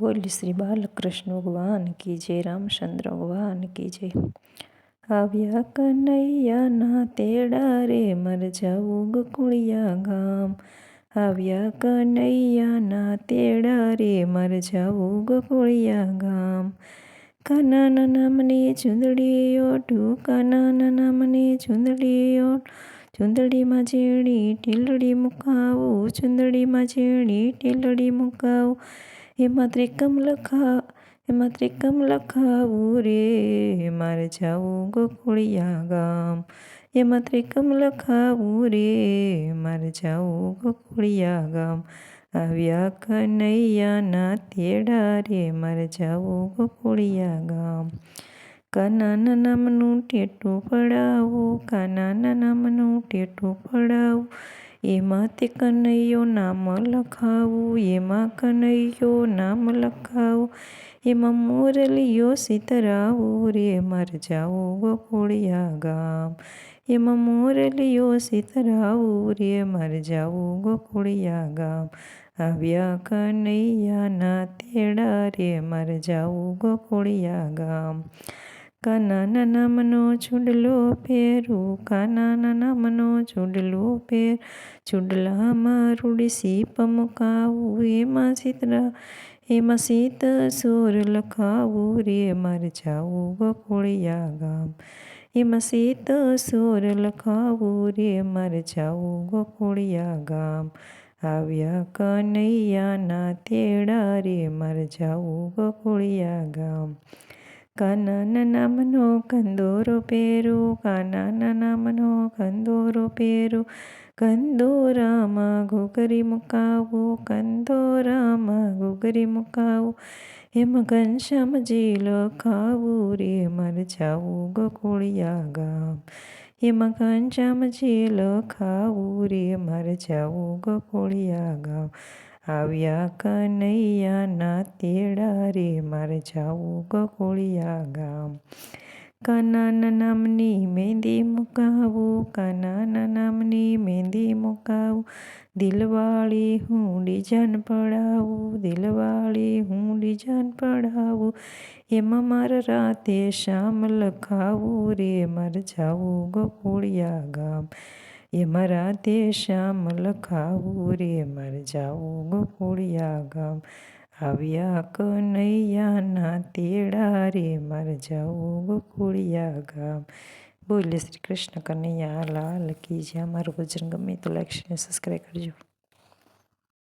બોલી શ્રી બાલકૃષ્ણ ભગવાન કી જય રામચંદ્ર ભગવાન કી જય. આવ્યા કનૈયાના તેડા રે મર જાવું ગોકુળિયા ગામ. આવ્યા કનૈયાના તેડા રે મર જાવું ગોકુળિયા ગામ. કાનાના નામની ચૂંદડી ઓઢું કાનાના નામની ચૂંદડી ઓઢ ચૂંદડીમાં ઝીણી ટીલડી મુકાવું, ચૂંદડીમાં ઝીણી ટીલડી મુકાવું. એમાં ત્રિકમ લખા એમાં ત્રિકમ લખાવું રે મારે જાવું ગોકુળિયા ગામ. એમાં ત્રિકમ લખાવું રે મારે જાવું ગોકુળિયા ગામ. આવ્યા કનૈયાના તેડા રે, મારે જાવું ગોકુળિયા ગામ. કાનાના નામનું ટેટું પડાવું, કાનાના નામનું ટેટું પડાવું. એમાં તે કનૈયો નામ લખાવું, એમાં કનૈયો નામ લખાવું, એમાં મોરલીઓ સીતરાવું, રે માર જાવું ગોકુળિયા ગામ. એમાં મોરલીઓ સીતરાવું, રે માર જાવું ગોકુળિયા ગામ. આવ્યા કનૈયાના તેડા, રે માર જાવું ગોકુળિયા ગામ. કાનાના નામનો ચૂડલો પહેરું કાનાના નામનો ચૂડલો પહેર ચૂડલામાં રૂડી સીપ મુકાવું, એમાં સીતરા, એમાં સીત સોર લખાવું, રે મારે જાવું ગોકુળિયા ગામ. એમાં સીત સોર લખાવું, રે મારે જાવું ગોકુળિયા ગામ. આવ્યા કનૈયાના તેડા, રે મારે જાવું ગોકુળિયા ગામ. કાનાના નામનો કંદોરો પહેરો કાનાના નામનો કંદોરો પહેરો કંદોરામાં ઘૂઘરી મુકાવો કંદોરામાં ઘૂઘરી મુકાવો એમાં ઘનશ્યામજી લખાવું રે મારે જાવું ગોકુળિયા ગામ એમાં ઘનશ્યામજી લખાવું રે મારે જાવું ગોકુળિયા ગામ આવ્યા કનૈયાના તેડા રે મારે જાવું ગોકુળિયા ગામ. કાનાના નામની મહેંદી મુકાવું, કાનાના નામની મહેંદી મુકાવું. દિલવાળી હું ડિઝાઇન પડાવું, દિલવાળી હું ડિઝાઇન પડાવું. એમાં મારા રાતે શામ લખાવું રે, મારે જાવું ગોકુળિયા ગામ. એ મારા તે શ્યામ લખાવું રે, મારે જાવું ગોકુળિયા ગામ. આવ્યા કનૈયાના તેડા રે, મારે જાવું ગોકુળિયા ગામ. બોલે, શ્રી કૃષ્ણ કનૈયા, લાલ કી જે અમારું ભજન ગમે તો લાઈક શેર સબસ્ક્રાઈબ કરજો.